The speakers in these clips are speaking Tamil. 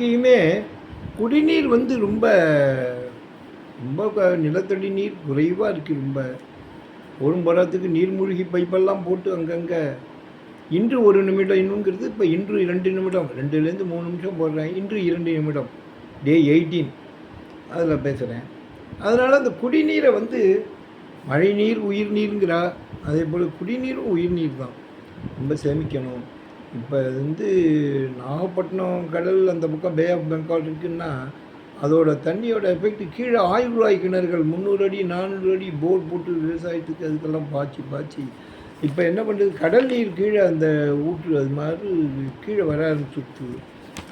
எங்கேயுமே குடிநீர் வந்து ரொம்ப ரொம்ப நிலத்தடி நீர் குறைவாக இருக்குது ரொம்ப ஒரு மரத்துக்கு நீர்மூழ்கி பைப்பெல்லாம் போட்டு அங்கங்கே இன்று ஒரு நிமிடம் இன்னுங்கிறது இப்போ இன்று இரண்டு நிமிடம். ரெண்டுலேருந்து மூணு நிமிஷம் போடுறேன் இன்று இரண்டு நிமிடம். Day eighteen. அதில் பேசுகிறேன் அதனால் அந்த குடிநீரை வந்து மழைநீர் உயிர் நீருங்கிறா அதே போல் குடிநீரும் உயிர் நீர் தான். ரொம்ப சேமிக்கணும். இப்போ வந்து நாகப்பட்டினம் கடல் அந்த பக்கம் பே ஆஃப் பெங்கால் இருக்குன்னா அதோட தண்ணியோட எஃபெக்ட் கீழே ஆயுர்வாய் கிணறுகள் முந்நூறு அடி நானூறு அடி போர் போட்டு விவசாயத்துக்கு அதுக்கெல்லாம் பாய்ச்சி பாய்ச்சி. இப்போ என்ன பண்ணுறது கடல் நீர் கீழே அந்த ஊற்று அது மாதிரி கீழே வர ஆரம்பிச்சுடுச்சு.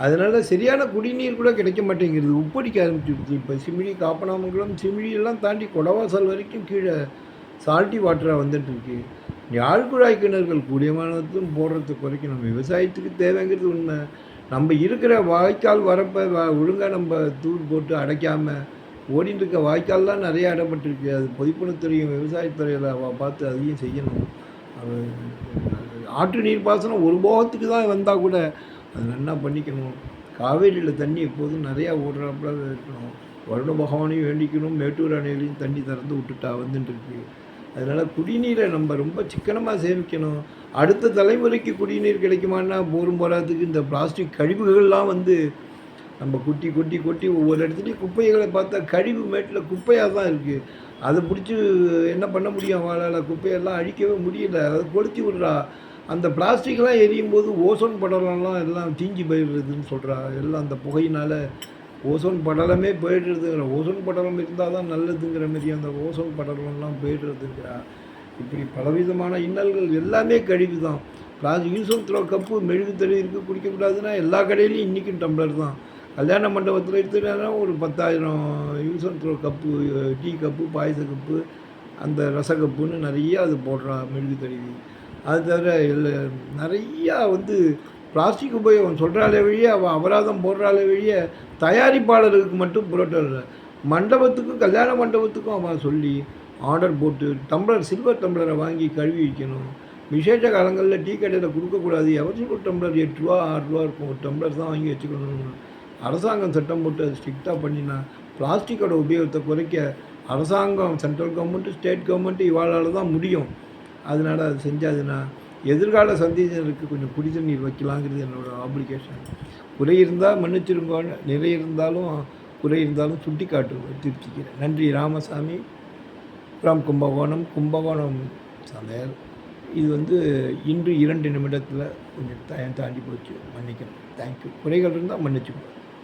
அதனால சரியான குடிநீர் கூட கிடைக்க மாட்டேங்கிறது உப்படிக்க ஆரம்பிச்சுடுச்சு. இப்போ சிமிழி காப்பனாமங்கலம் சிமிழியெல்லாம் தாண்டி கொடவாசல் வரைக்கும் கீழே சால்ட்டி வாட்டராக வந்துட்டுருக்கு. யாழ்குழாய் கிணறுகள் கூடியமானதும் போடுறது குறைக்கணும் விவசாயத்துக்கு தேவைங்கிறது உண்மை. நம்ம இருக்கிற வாய்க்கால் வரப்போ ஒழுங்காக நம்ம தூர் போட்டு அடைக்காமல் ஓடிட்டு இருக்க வாய்க்கால்லாம் நிறையா இடப்பட்டிருக்கு அது பொதுப்பணித்துறையும் விவசாயத்துறையில் பார்த்து அதையும் செய்யணும். அது ஆற்று நீர் பாசனம் ஒரு போகத்துக்கு தான் வந்தால் கூட அது நல்லா பண்ணிக்கணும். காவேரியில் தண்ணி எப்போதும் நிறையா ஓடுறாப்புல இருக்கணும். வருண பகவானையும் வேண்டிக்கணும். மேட்டூர் அணையிலையும் தண்ணி திறந்து விட்டுட்டா வந்துட்டுருக்கு. அதனால் குடிநீரை நம்ம ரொம்ப சிக்கனமாக சேமிக்கணும். அடுத்த தலைமுறைக்கு குடிநீர் கிடைக்குமான்னா போரும் போராதுக்கு இந்த பிளாஸ்டிக் கழிவுகள்லாம் வந்து நம்ம கொட்டி கொட்டி கொட்டி ஒவ்வொரு இடத்துலையும் குப்பைகளை பார்த்தா கழிவு மேட்டில் குப்பையாக தான் இருக்குது அதை பிடிச்சி என்ன பண்ண முடியும்? அவளால் குப்பையெல்லாம் அழிக்கவே முடியல. அதை கொளுத்தி விடுறா. அந்த பிளாஸ்டிக்லாம் எரியும் போது ஓசோன் படலம்லாம் எல்லாம் தீஞ்சு போயிடுறதுன்னு சொல்கிறா எல்லாம் அந்த புகையினால் ஓசோன் படலமே போயிடுறதுங்கிற ஓசோன் படலம் இருந்தால் தான் நல்லதுங்கிற மாதிரி அந்த ஓசோன் படலம்லாம் போயிடுறதுங்கிறா இப்படி பலவிதமான இன்னல்கள் எல்லாமே கழிவு தான். பிளாஸ்டிக் யூஸ் த்ரோ கப்பு மெழுகு தண்ணி இருக்குது குடிக்கக்கூடாதுன்னா எல்லா கடையிலையும் இன்றைக்கும் டம்ளர் தான். கல்யாண மண்டபத்தில் எடுத்துட்டா ஒரு பத்தாயிரம் use and throw cup tea cup பாயச cup அந்த ரச கப்புன்னு நிறைய அது போடுறா மெழுகு தருவி அது தவிர எல்லா நிறையா வந்து பிளாஸ்டிக் உபயோகம் சொல்கிறாளே வழியே அவள் அபராதம் போடுறாளே வழியே தயாரிப்பாளருக்கு மட்டும் புரட்டல மண்டபத்துக்கும் கல்யாண மண்டபத்துக்கும் அவன் சொல்லி ஆர்டர் போட்டு டம்ளர் சில்வர் டம்ளரை வாங்கி கழுவி வைக்கணும். விசேஷ காலங்களில் டீ கடையில் கொடுக்கக்கூடாது. எவருக்கு டம்ளர் எட்டு ரூபா ஆறு ரூபா இருக்கும். ஒரு டம்ளர் தான் வாங்கி வச்சுக்கணும் அரசாங்கம் சட்டம் போட்டு அது ஸ்ட்ரிக்டாக பண்ணினா பிளாஸ்டிக்கோட உபயோகத்தை குறைக்க அரசாங்கம் சென்ட்ரல் கவர்மெண்ட்டு ஸ்டேட் கவர்மெண்ட்டு இவாளால் தான் முடியும். அதனால் அது செஞ்சாதுன்னா எதிர்கால சந்ததியினருக்கு கொஞ்சம் குடி தண்ணீர் வைக்கலாங்கிறது என்னோடய ஆப்ளிகேஷன் குறை இருந்தால் மன்னிச்சிருங்க நிறை இருந்தாலும் குறை இருந்தாலும் சுட்டி காட்டுவேன் திருப்திக்கிறேன் நன்றி ராமசாமி. அப்புறம் கும்பகோணம் கும்பகோணம் சமையல் இது வந்து இன்று இரண்டு நிமிடத்தில் கொஞ்சம் தாண்டி போச்சு. மன்னிக்கணும். தேங்க்யூ குறைகள் இருந்தால் மன்னிச்சுக்கோங்க.